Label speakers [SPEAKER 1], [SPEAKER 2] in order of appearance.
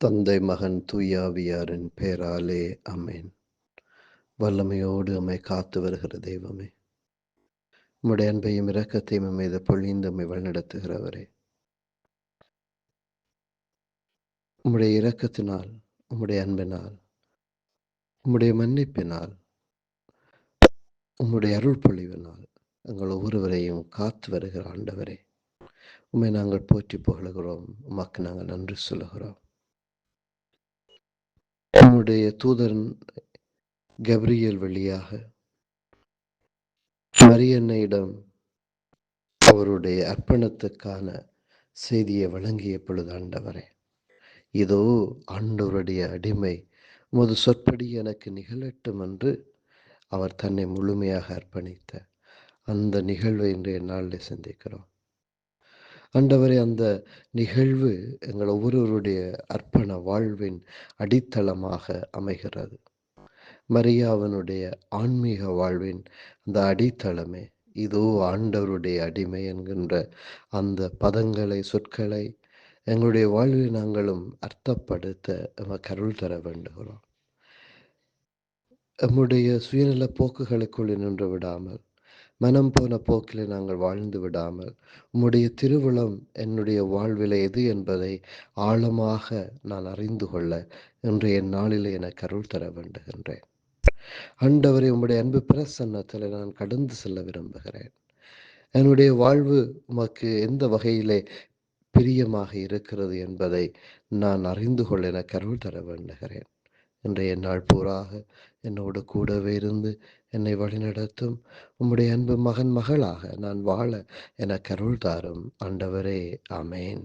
[SPEAKER 1] தந்தை மகன் தூயாவியாரின் பெயராலே அமேன் வல்லமையோடு அம்மை காத்து வருகிற தெய்வமே. உம்முடைய அன்பையும் இரக்கத்தையும் மீது பொழிந்தமை வழிநடத்துகிறவரே. உம்முடைய இரக்கத்தினால் உம்முடைய அன்பினால் உம்முடைய மன்னிப்பினால் உம்முடைய அருள் பொழிவினால் எங்கள் ஒவ்வொருவரையும் காத்து வருகிற ஆண்டவரே. உண்மை நாங்கள் போற்றி புகழுகிறோம். உமக்கு நாங்கள் நன்றி சொல்லுகிறோம். உம்முடைய தூதரன் கப்ரியல் வழியாக மரியன்னையிடம் அவருடைய அர்ப்பணத்துக்கான செய்தியை வழங்கிய பொழுது ஆண்டவரே இதோ ஆண்டவருடைய அடிமை உமது சொற்படி எனக்கு நிகழட்டும் என்று அவர் தன்னை முழுமையாக அர்ப்பணித்த அந்த நிகழ்வை இன்றைய நாளில் சிந்திக்கிறோம். ஆண்டவரே அந்த நிகழ்வு எங்கள் ஒவ்வொருவருடைய அர்ப்பண வாழ்வின் அடித்தளமாக அமைகிறது. மரியாவனுடைய ஆன்மீக வாழ்வின் அந்த அடித்தளமே இதோ ஆண்டவருடைய அடிமை என்கின்ற அந்த பதங்களை சொற்களை எங்களுடைய வாழ்வில் நாங்களும் அர்த்தப்படுத்த கருள் தர வேண்டுகிறோம். எம்முடைய சுயநல போக்குகளுக்குள் நின்று விடாமல் மனம் போன போக்கில் நாங்கள் வாழ்ந்து விடாமல் உம்முடைய திருவிழம் என்னுடைய வாழ்வில் எது என்பதை ஆழமாக நான் அறிந்து கொள்ள இன்றைய நாளில் எனக்கு அருள் தர வேண்டுகின்றேன். ஆண்டவரை உம்முடைய அன்பு பிரசன்னத்தில் நான் கடந்து செல்ல விரும்புகிறேன். என்னுடைய வாழ்வு உமக்கு எந்த வகையிலே பிரியமாக இருக்கிறது என்பதை நான் அறிந்து கொள்ள எனக்கு அருள் தர வேண்டுகிறேன். இன்றைய நாள் பூராக என்னோடு கூடவே இருந்து என்னை வழிநடத்தும் உம்முடைய அன்பு மகன் மகளாக நான் வாழ என கருள் தாரும். ஆண்டவரே அமேன்